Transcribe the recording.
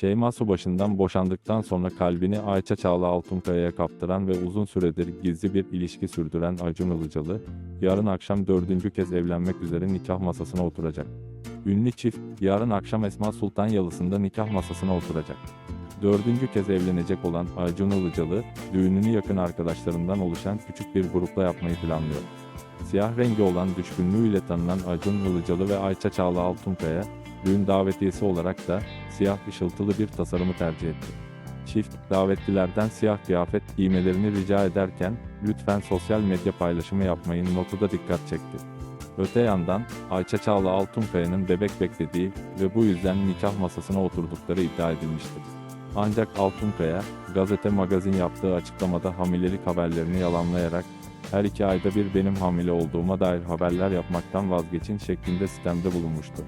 Şeyma Subaşı'ndan boşandıktan sonra kalbini Ayça Çağla Altunkaya'ya kaptıran ve uzun süredir gizli bir ilişki sürdüren Acun Ilıcalı, yarın akşam dördüncü kez evlenmek üzere nikah masasına oturacak. Ünlü çift, yarın akşam Esma Sultan Yalısı'nda nikah masasına oturacak. Dördüncü kez evlenecek olan Acun Ilıcalı, düğününü yakın arkadaşlarından oluşan küçük bir grupla yapmayı planlıyor. Siyah rengi olan düşkünlüğüyle tanınan Acun Ilıcalı ve Ayça Çağla Altunkaya, düğün davetiyesi olarak da siyah ışıltılı bir tasarımı tercih etti. Çift, davetlilerden siyah kıyafet giymelerini rica ederken, lütfen sosyal medya paylaşımı yapmayın notu da dikkat çekti. Öte yandan, Ayça Çağla Altunkaya'nın bebek beklediği ve bu yüzden nikah masasına oturdukları iddia edilmiştir. Ancak Altunkaya, gazete magazin yaptığı açıklamada hamilelik haberlerini yalanlayarak, her iki ayda bir benim hamile olduğuma dair haberler yapmaktan vazgeçin şeklinde sistemde bulunmuştu.